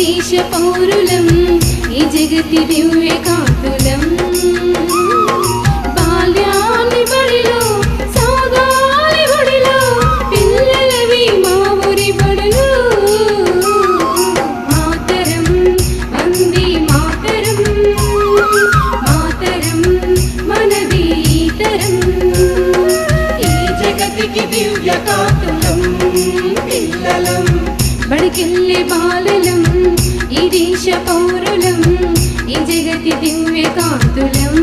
దేశ పౌరులం ఈ జగతి దివ్యకా ജില്ലെ പാലനം ഈ ദേശ പൗരുലം ഈ ജഗതി ദിവ്യകാന്തുലം.